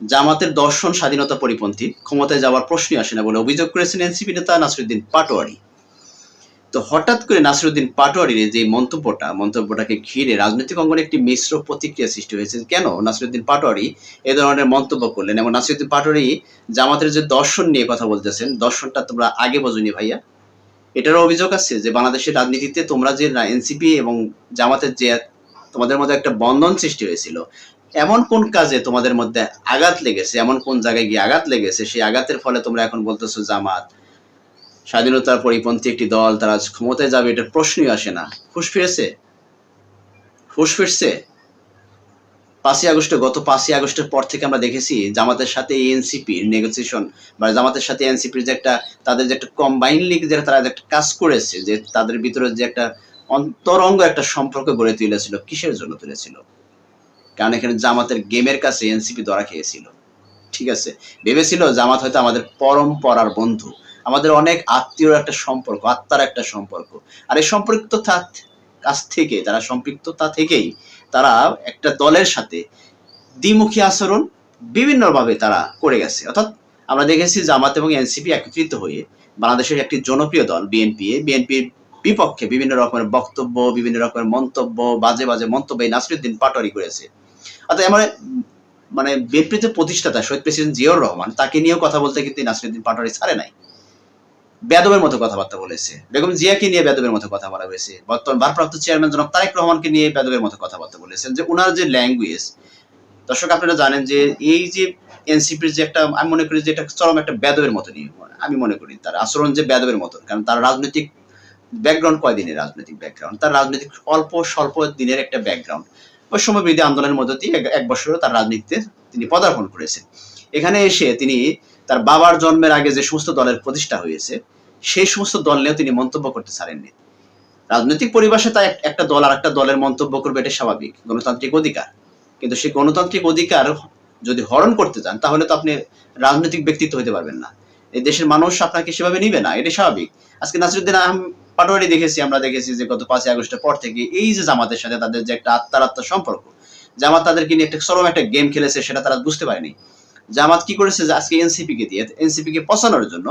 জামাতের দর্শন স্বাধীনতা পরিপন্থী, ক্ষমতায় যাওয়ার প্রশ্নই আসে না বলে অভিযোগ করেছেন এনসিপি নেতা নাসিরুদ্দিন পাটোয়ারি। তো হঠাৎ করে নাসিরুদ্দিন পাটোয়ারির যে মন্তব্যটা, মন্তব্যটাকে ঘিরে রাজনৈতিক অঙ্গনে একটি মিশ্র প্রতিক্রিয়া সৃষ্টি হয়েছে। কেন নাসিরুদ্দিন পাটোয়ারি এ ধরনের মন্তব্য করলেন? এবং নাসিরুদ্দিন পাটোয়ারি জামাতের যে দর্শন নিয়ে কথা বলতেছেন, দর্শনটা তোমরা আগে বোঝনি ভাইয়া? এটারও অভিযোগ আছে যে বাংলাদেশের রাজনীতিতে তোমরা যে এনসিপি এবং জামাতের যে তোমাদের মধ্যে একটা বন্ধন সৃষ্টি হয়েছিল এমন কোন কাজে তোমাদের মধ্যে আঘাত লেগেছে? এমন কোন জায়গায় গিয়ে আঘাত লেগেছে? সেই আঘাতের ফলে তোমরা এখন বলতেছো জামাত, স্বাধীনতার পরিপন্থী একটি দল, তারা ক্ষমতায় যাবে এটা প্রশ্নই আসে না। হুশ ফিরেছে? হুশ ফিরছে? পাঁচই আগস্টে, গত পাঁচই আগস্টের পর থেকে আমরা দেখেছি জামাতের সাথে এনসিপি নেগোসিয়েশন বা জামাতের সাথে এনসিপির যে একটা, তাদের যে একটা কম্বাইনলি যে তারা একটা কাজ করেছে, যে তাদের ভিতরে যে একটা অন্তরঙ্গ একটা সম্পর্ক গড়ে তুলেছিল, কিসের জন্য তুলেছিল? কারণ এখানে জামাতের গেমের কাছে এনসিপি ধরা খেয়েছিল। ঠিক আছে? ভেবেছিল জামাত হয়তো আমাদের পরম্পরার বন্ধু। আমাদের অনেক আত্মীয়র একটা সম্পর্ক, আত্মার একটা সম্পর্ক। আর এই সম্পৃক্ততা কাছ থেকে তারা সম্পৃক্ততা থেকেই তারা একটা দলের সাথে দ্বিমুখী আচরণ বিভিন্নভাবে তারা করে গেছে। অর্থাৎ আমরা দেখেছি জামাত এবং এনসিপি একত্রিত হয়ে বাংলাদেশের একটি জনপ্রিয় দল, বিএনপি বিএনপির বিপক্ষে বিভিন্ন রকমের বক্তব্য, বিভিন্ন রকমের মন্তব্য, বাজে বাজে মন্তব্য এই নাসরুদ্দিন পাটোয়ারি করেছে। অর্থাৎ এমন মানে বিএনপিতে প্রতিষ্ঠাতা শহীদ প্রেসিডেন্ট জিয়াউর রহমান, তাকে নিয়েও কথা বলতে কিন্তু নাসরুদ্দিন পাটোয়ারি ছাড়ে নাই। বেদবের মতো কথাবার্তা বলেছে। বেগম জিয়াকে নিয়ে বেদবের মতো কথা বলা হয়েছে। বর্তমান ভারপ্রাপ্ত চেয়ারম্যান জনাব তারেক রহমানকে নিয়ে বেদবের মতো কথাবার্তা বলেছেন যে ওনার যে ল্যাঙ্গুয়েজ, দর্শক আপনারা জানেন যে এই যে এনসিপির যে একটা, আমি মনে করি যে এটা চরম একটা বেদবের মতো নিয়ে আমি মনে করি তার আচরণ যে বেদবের মতো, কারণ তার রাজনৈতিক ব্যাকগ্রাউন্ড কয় দিনের রাজনৈতিক ব্যাকগ্রাউন্ড তার রাজনৈতিক অল্প স্বল্প দিনের একটা ব্যাকগ্রাউন্ড ওই বিরোধী আন্দোলনের মধ্য দিয়ে এক- বছরও তার রাজনীতিতে তিনি পদার্পণ করেছেন। এখানে এসে তিনি তার বাবার জন্মের আগে যে সমস্ত দলের প্রতিষ্ঠা হয়েছে, সেই সমস্ত দল নিয়েও তিনি মন্তব্য করতে ছাড়েননি। রাজনৈতিক পরিবেশে এক- একটা দল আর একটা দলের মন্তব্য করবে এটা স্বাভাবিক, গণতান্ত্রিক অধিকার। কিন্তু সেই গণতান্ত্রিক অধিকার যদি হরণ করতে চান, তাহলে তো আপনি রাজনৈতিক ব্যক্তিত্ব হতে পারবেন না। এই দেশের মানুষ আপনাকে সেভাবে নিবে না এটা স্বাভাবিক। আজকে নাসিরুদ্দিন আহম পাটোয়ারি দেখেছি, আমরা দেখেছি যে গত পাঁচই আগস্টের পর থেকে এই যে জামাতের সাথে তাদের যে একটা আত্মার আত্মার সম্পর্ক, জামাত তাদেরকে নিয়ে একটা সরম একটা গেম খেলেছে সেটা তারা বুঝতে পারেনি। জামাত কি করেছে যে আজকে এনসিপি কে দিয়ে এনসিপি কে পচানোর জন্য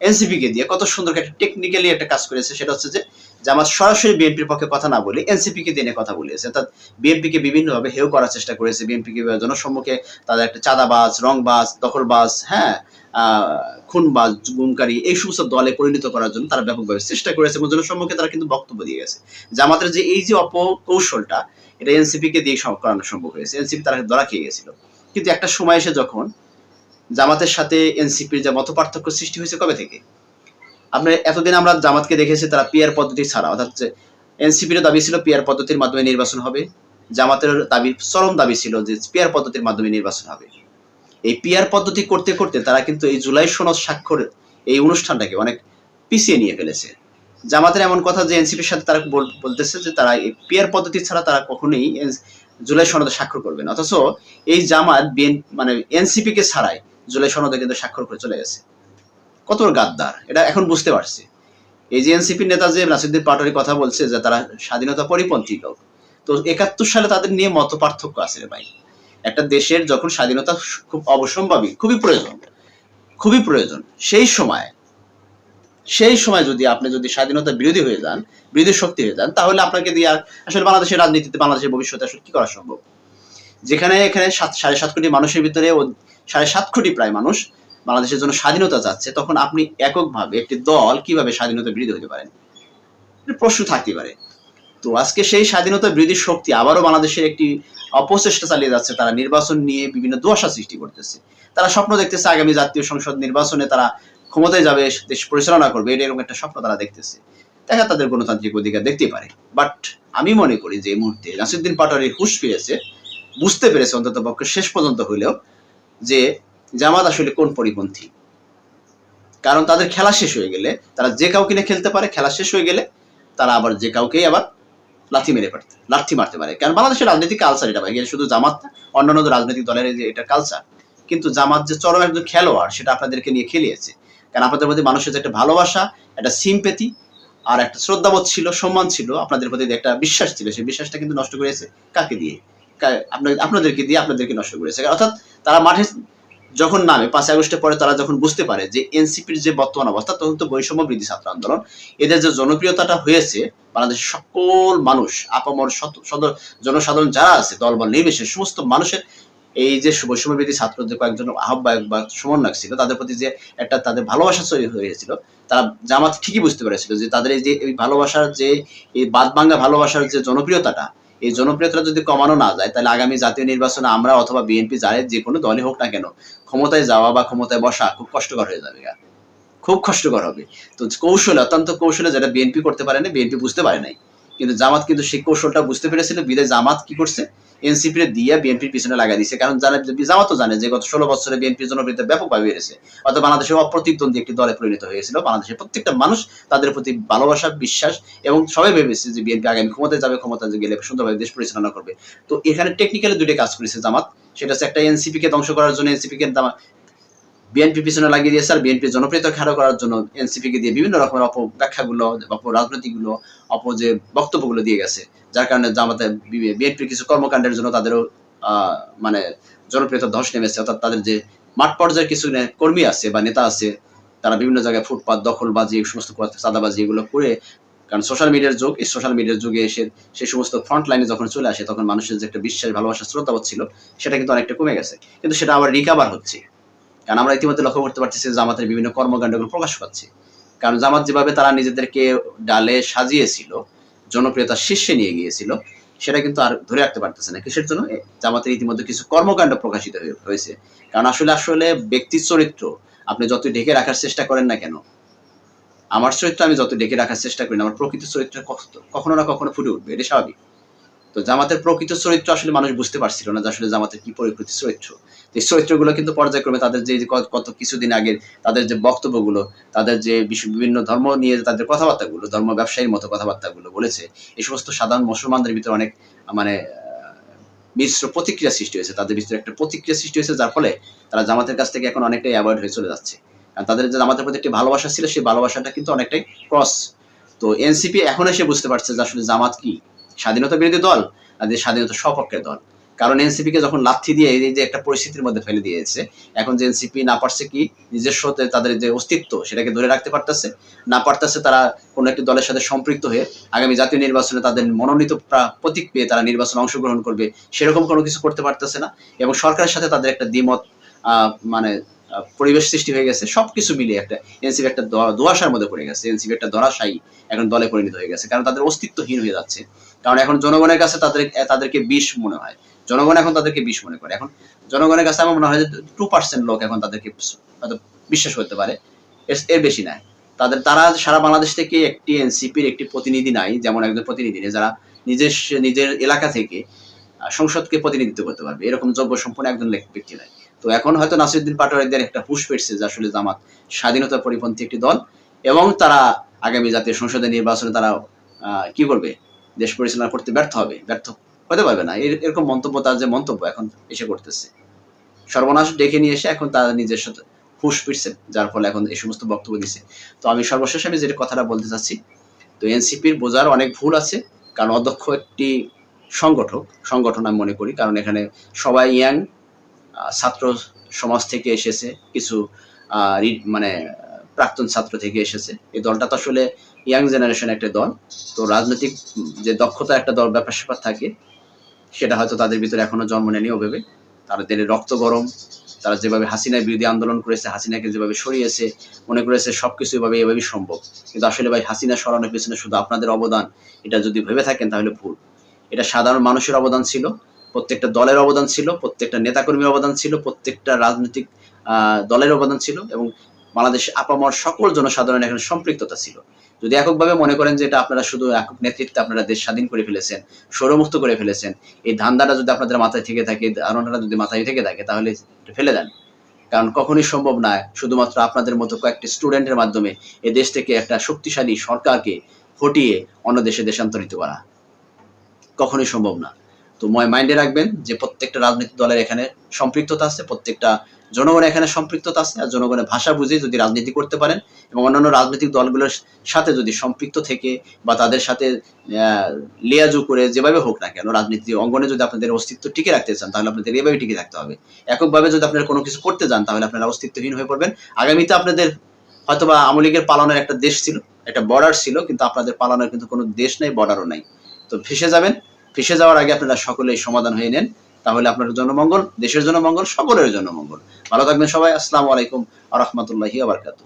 এনসিপি কে দিয়ে কত সুন্দর একটা টেকনিক্যালি একটা কাজ করেছে, সেটা হচ্ছে যে জামাত সরাসরি বিএনপির পক্ষে কথা না বলে এনসিপি কে দিয়ে কথা বলেছে। অর্থাৎ বিএনপি কে বিভিন্নভাবে হেয় করার চেষ্টা করেছে। বিএনপি কে জনসম্মুখে তাদের একটা চাঁদাবাজ, রংবাজ, দখলবাজ হ্যাঁ খুনবাজ, গুমকারী এই সমস্ত দলে পরিণত করার জন্য তারা ব্যাপকভাবে চেষ্টা করেছে এবং জনসম্মুখে তারা কিন্তু বক্তব্য দিয়ে গেছে জামাতের যে এই যে অপকৌশলটা, এটা এনসিপি কে দিয়ে করানো সম্ভব হয়েছে। এনসিপি তারা ধরা খেয়ে গেছিল। কিন্তু একটা সময় এসে যখন জামাতের সাথে এনসিপির যে মত পার্থক্য সৃষ্টি হয়েছে কবে থেকে? আপনার এতদিন আমরা জামাতকে দেখেছি, তারা পিয়ার পদ্ধতি ছাড়া। অর্থাৎ এনসিপির দাবি ছিল পিয়ার পদ্ধতির মাধ্যমে নির্বাচন হবে, জামাতের দাবি, চরম দাবি ছিল যে পিয়ার পদ্ধতির মাধ্যমে নির্বাচন হবে। এই পিয়ার পদ্ধতি করতে করতে তারা কিন্তু এই জুলাই সনদ স্বাক্ষর, এই অনুষ্ঠানটাকে অনেক পিছিয়ে নিয়ে ফেলেছে। জামাতের এমন কথা যে এনসিপির সাথে তারা বলতেছে যে তারা এই পিয়ার পদ্ধতি ছাড়া তারা কখনোই জুলাই সনদে স্বাক্ষর করবে না। অথচ এই জামাত বিএন মানে এনসিপি কে ছাড়াই জুলাই সনদে কিন্তু স্বাক্ষর করে চলে গেছে। কত গাদ্দার, এটা এখন বুঝতে পারছি। এই যে এনসিপি নেতা যে নাসিরুদ্দিন পাটোয়ারি কথা বলছে যে তারা স্বাধীনতা পরিপন্থী লোক, তো একাত্তর সালে তাদের নিয়ে মত পার্থক্য আছে ভাই। একটা দেশের যখন স্বাধীনতা খুব অবসম্ভাবী, খুবই প্রয়োজন খুবই প্রয়োজন, সেই সময় সেই সময় যদি আপনি যদি স্বাধীনতা বিরোধী হয়ে যান, বিরোধী শক্তি হয়ে যান, তাহলে আপনাকে দিয়ে আর আসলে বাংলাদেশের রাজনীতিতে বাংলাদেশের ভবিষ্যতে আসলে কি করা সম্ভব? যেখানে এখানে সাত, সাড়ে সাত কোটি মানুষের ভিতরে সাড়ে সাত কোটি প্রায় মানুষ বাংলাদেশের জন্য স্বাধীনতা চাচ্ছে তখন আপনি এককভাবে একটি দল কীভাবে স্বাধীনতা বিরোধী হতে পারেন? প্রশ্ন থাকতে পারে। তো আজকে সেই স্বাধীনতা বিরোধী শক্তি আবারও বাংলাদেশের একটি অপচেষ্টা চালিয়ে যাচ্ছে, তারা নির্বাচন নিয়ে বিভিন্ন দোয়াশা সৃষ্টি করতেছে। তারা স্বপ্ন দেখতেছে আগামী জাতীয় সংসদ নির্বাচনে তারা ক্ষমতায় যাবে, দেশ পরিচালনা করবে এরকম একটা স্বপ্ন তারা দেখতেছে। দেখা তাদের গণতান্ত্রিক অধিকার দেখতে পারে। বাট আমি মনে করি যে এই মুহূর্তে নাসিরুদ্দিন পাটোয়ারি হুশ ফিরেছে, বুঝতে পেরেছে অন্তত পক্ষে শেষ পর্যন্ত হইলেও যে জামাত আসলে কোন পরিপন্থী? কারণ তাদের খেলা শেষ হয়ে গেলে, তারা যে কাউকে নিয়ে খেলতে পারে, খেলা শেষ হয়ে গেলে তারা আবার যে কাউকেই আবার লাথি মেরে পারতে, লাথি মারতে পারে। কারণ বাংলাদেশের রাজনৈতিক কালচার এটা ভাই শুধু জামাত অন্যান্য রাজনৈতিক দলের যে এটা কালচার কিন্তু জামাত যে চরম একজন খেলোয়াড়, সেটা আপনাদেরকে নিয়ে খেলিয়েছে। কারণ আপনাদের প্রতি মানুষের যে একটা ভালোবাসা, একটা সিম্পেথি আর একটা শ্রদ্ধাবোধ ছিল, সম্মান ছিল, আপনাদের প্রতি একটা বিশ্বাস ছিল, সেই বিশ্বাসটা কিন্তু নষ্ট করেছে কাকে দিয়ে? আপনাদের, আপনাদেরকে দিয়ে আপনাদেরকে নষ্ট করেছে। অর্থাৎ তারা মাঠে যখন নামে পাঁচ আগস্টের পরে তারা যখন বুঝতে পারে যে এনসিপির যে বর্তমান অবস্থা, তখন তো বৈষম্য বৃদ্ধি ছাত্র আন্দোলন। এদের যে জনপ্রিয়তাটা হয়েছে, বাংলাদেশের সকল মানুষ, আপামর জনসাধারণ যারা আছে দল দলবল, নির্বিশেষে সমস্ত মানুষের এই যে বৈষম্য বৃদ্ধি ছাত্রদের কয়েকজন আহ্বায়ক বা সমন্বয়ক ছিল, তাদের প্রতি যে একটা তাদের ভালোবাসা তৈরি হয়েছিল, তারা জামাত ঠিকই বুঝতে পেরেছিল যে তাদের এই যে এই ভালোবাসার যে, এই বাদ ভালোবাসার যে জনপ্রিয়তাটা এই জনপ্রিয়তা যদি কমানো না যায়, তাহলে আগামী জাতীয় নির্বাচনে আমরা অথবা বিএনপি যারা যে কোনো দলই হোক না কেন, ক্ষমতায় যাওয়া বা ক্ষমতায় বসা খুব কষ্টকর হয়ে যাবে। খুব কষ্টকর হবে তো কৌশলে, অত্যন্ত কৌশলে যেটা বিএনপি করতে পারে না বিএনপি বুঝতে পারে নাই কিন্তু জামাত কিন্তু সেই কৌশলটা বুঝতে পেরেছিল, বিদায় জামাত কি করছে? এনসিপি দিয়ে বিএনপির পিছনে লাগাই দিছে। কারণ জানে জামাত তো জানে যে গত ষোলো বছরে বিএনপির জনপ্রিয়তা ব্যাপকভাবে বেড়েছে। অর্থাৎ বাংলাদেশের অপ্রতিদ্বন্দ্বী একটি দলে পরিণত হয়েছিল। বাংলাদেশের প্রত্যেকটা মানুষ তাদের প্রতি ভালোবাসা, বিশ্বাস এবং সবাই ভেবেছে যে বিএনপি আগামী ক্ষমতায় যাবে ক্ষমতা গেলে সুন্দরভাবে দেশ পরিচালনা করবে। তো এখানে টেকনিক্যালি দুইটা কাজ করেছে জামাত। সেটা হচ্ছে একটা এনসিপি কে ধ্বংস করার জন্য এনসিপি কে বিএনপি পিছনে লাগিয়ে দিয়েছে আর বিএনপি জনপ্রিয়তা খাড়ো করার জন্য এনসিপি কে দিয়ে বিভিন্ন রকমের অপব্যাখ্যাগুলো অপরাজনীতিগুলো অপ যে বক্তব্যগুলো দিয়ে গেছে। যার কারণে জামাতে বিএনপির কিছু কর্মকাণ্ডের জন্য তাদেরও মানে জনপ্রিয়তা ধস নেমেছে। অর্থাৎ তাদের যে মাঠ পর্যায়ের কিছু কর্মী আছে বা নেতা আছে, তারা বিভিন্ন জায়গায় ফুটপাত, দখলবাজি, এই সমস্ত চাঁদাবাজি এগুলো করে, কারণ সোশ্যাল মিডিয়ার যুগ, এই সোশ্যাল মিডিয়ার যুগে এসে সেই সমস্ত ফ্রন্ট লাইনে যখন চলে আসে, তখন মানুষের যে একটা বিশ্বাস ভালোবাসা শ্রদ্ধাবোধ ছিল সেটা কিন্তু অনেকটা কমে গেছে। কিন্তু সেটা আবার রিকাভার হচ্ছে। কারণ আমরা ইতিমধ্যে লক্ষ্য করতে পারতেছি জামাতের বিভিন্ন কর্মকাণ্ডগুলো প্রকাশ পাচ্ছে। কারণ জামাত যেভাবে তারা নিজেদেরকে ডালে সাজিয়েছিল, জনপ্রিয়তার শীর্ষে নিয়ে গিয়েছিল, সেটা কিন্তু আর ধরে রাখতে পারতেছে না। কিসের জন্য? জামাতের ইতিমধ্যে কিছু কর্মকাণ্ড প্রকাশিত হয়েছে। কারণ আসলে আসলে ব্যক্তির চরিত্র, আপনি যতই ঢেকে রাখার চেষ্টা করেন না কেন, আমার চরিত্র আমি যত ঢেকে রাখার চেষ্টা করি না, আমার প্রকৃত চরিত্র কখ- কখনো না কখনো ফুটে উঠবে এটা স্বাভাবিক। তো জামাতের প্রকৃত চরিত্র আসলে মানুষ বুঝতে পারছিল না যে আসলে জামাতের কি পরিকৃত চরিত্র। এই চরিত্রগুলো কিন্তু পর্যায়ক্রমে তাদের যে কত- কিছুদিন আগে তাদের যে বক্তব্যগুলো, তাদের যে বিভিন্ন ধর্ম নিয়ে তাদের কথাবার্তাগুলো, ধর্ম ব্যবসায়ীর মতো কথাবার্তাগুলো বলেছে, এই সমস্ত সাধারণ মুসলমানদের ভিতরে অনেক মানে মিশ্র প্রতিক্রিয়া সৃষ্টি হয়েছে। তাদের ভিতরে একটা প্রতিক্রিয়া সৃষ্টি হয়েছে, যার ফলে তারা জামাতের কাছ থেকে এখন অনেকটাই অ্যাভয়েড হয়ে চলে যাচ্ছে। তাদের যে জামাতের প্রতি একটি ভালোবাসা ছিল, সেই ভালোবাসাটা কিন্তু অনেকটাই ক্রস তো এনসিপি এখন এসে বুঝতে পারছে যে আসলে জামাত কি। স্বাধীনতা বিরোধী দল আর যে স্বাধীনতা সপক্ষের দল। কারণ এনসিপি কে যখন লাথি দিয়ে এই যে একটা পরিস্থিতির মধ্যে ফেলে দিয়েছে, এখন যে এনসিপি না পারছে কি নিজস্ব তাদের যে অস্তিত্ব সেটাকে ধরে রাখতে পারতেছে, না পারতেছে তারা কোনো একটি দলের সাথে সম্পৃক্ত হয়ে আগামী জাতীয় নির্বাচনে তাদের মনোনীত প্রতীক পেয়ে তারা নির্বাচনে অংশগ্রহণ করবে, সেরকম কোনো কিছু করতে পারতেছে না এবং সরকারের সাথে তাদের একটা দ্বিমত মানে পরিবেশ সৃষ্টি হয়ে গেছে, সবকিছু মিলিয়ে একটা এনসিপি একটা দোয়া- দোয়াশার মধ্যে পড়ে গেছে এনসিপি একটা ধরাশায়ী এখন দলে পরিণত হয়ে গেছে, কারণ তাদের অস্তিত্বহীন হয়ে যাচ্ছে। কারণ এখন জনগণের কাছে তাদের, তাদেরকে বিষ মনে হয়। জনগণ এখন তাদেরকে বিষ মনে করে। এখন জনগণের কাছে আমার মনে হয় যে টু পার্সেন্ট লোক এখন তাদেরকে হয়তো বিশ্বাস করতে পারে। এর- বেশি নাই। তাদের, তারা সারা বাংলাদেশ থেকে একটি এনসিপির একটি প্রতিনিধি নাই, যেমন একজন প্রতিনিধি নেই, যারা নিজের নিজের এলাকা থেকে সংসদকে প্রতিনিধিত্ব করতে পারবে। এরকম যোগ্য সম্পন্ন একজন ব্যক্তি নাই। তো এখন হয়তো নাসিরুদ্দিন পাটোয়ারিদের একটা হুশ পেয়েছে যে আসলে জামাত স্বাধীনতা পরিপন্থী একটি দল। এবং তারা আগামী জাতীয় সংসদের নির্বাচনে তারা কি করবে? দেশ পরিচালনা করতে ব্যর্থ হবে, ব্যর্থ হতে পারবে না। এর- এরকম মন্তব্য, তার যে মন্তব্য এখন এসে করতেছে। সর্বনাশ ডেকে নিয়ে এসে এখন তার নিজের সাথে হুশ ফিরছে, যার ফলে এখন এই সমস্ত বক্তব্য দিছে। তো আমি সর্বশেষ আমি যেটা কথাটা বলতে চাচ্ছি, তো এনসিপির বোঝার অনেক ভুল আছে, কারণ অধ্যক্ষ একটি সংগঠক, সংগঠন আমি মনে করি, কারণ এখানে সবাই ইয়াং ছাত্র সমাজ থেকে এসেছে, কিছু মানে প্রাক্তন ছাত্র থেকে এসেছে। এই দলটা তো আসলে ইয়াং জেনারেশন একটা দল, তো রাজনৈতিক যে দক্ষতা একটা দল ব্যাপার স্যাপার থাকে, সেটা হয়তো তাদের ভিতরে এখনও জন্ম নেয়নি ওভাবে। তাদের রক্ত গরম, তারা যেভাবে হাসিনার বিরোধী আন্দোলন করেছে, হাসিনাকে যেভাবে সরিয়েছে, মনে করেছে সবকিছু এভাবে এভাবেই সম্ভব। কিন্তু আসলে ভাই, হাসিনা সরানোর পেছনে শুধু আপনাদের অবদান, এটা যদি ভেবে থাকেন তাহলে ভুল। এটা সাধারণ মানুষের অবদান ছিল, প্রত্যেকটা দলের অবদান ছিল, প্রত্যেকটা নেতাকর্মীর অবদান ছিল, প্রত্যেকটা রাজনৈতিক দলের অবদান ছিল এবং বাংলাদেশ আপামর সকল জনসাধারণের এখানে সম্পৃক্ততা ছিল। যদি এককভাবে মনে করেন যে এটা আপনারা শুধু একক নেতৃত্বে আপনারা দেশ স্বাধীন করে ফেলেছেন, সৌরমুক্ত করে ফেলেছেন, এই ধান্দাটা যদি আপনাদের মাথায় থেকে থাকে ধারণাটা যদি মাথায় থেকে থাকে, তাহলে ফেলে দেন। কারণ কখনোই সম্ভব নয় শুধুমাত্র আপনাদের মতো কয়েকটি স্টুডেন্টের মাধ্যমে এ দেশ থেকে একটা শক্তিশালী সরকারকে হটিয়ে অন্য দেশে দেশান্তরিত করা। কখনোই সম্ভব না। তো মাইন্ডে রাখবেন যে প্রত্যেকটা রাজনৈতিক দলের এখানে সম্পৃক্ততা আছে, প্রত্যেকটা জনগণের এখানে সম্পৃক্ততা আছে, আর জনগণের ভাষা বুঝে যদি রাজনীতি করতে পারেন এবং অন্যান্য রাজনৈতিক দলগুলোর সাথে যদি সম্পৃক্ত থেকে বা তাদের সাথে লিয়াজু করে যেভাবে হোক না কেন রাজনীতি অঙ্গনে যদি আপনাদের অস্তিত্ব টিকে রাখতে চান, তাহলে আপনাদের এভাবে টিকে রাখতে হবে। এককভাবে যদি আপনারা কোনো কিছু করতে যান, তাহলে আপনারা অস্তিত্বহীন হয়ে পড়বেন। আগামীতে আপনাদের হয়তোবা আওয়ামী লীগের পালনের একটা দেশ ছিল, একটা বর্ডার ছিল, কিন্তু আপনাদের পালনের কিন্তু কোনো দেশ নেই বর্ডারও নাই। তো ফেসে যাবেন। ফেসে যাওয়ার আগে আপনারা সকলেই সমাধান হয়ে নেন। তাহলে আপনার জন্য মঙ্গল, দেশের জন্য মঙ্গল, সকলের জন্য মঙ্গল। ভালো থাকবেন সবাই। আসসালামু আলাইকুম আ রহমতুল্লাহি আবরকাতু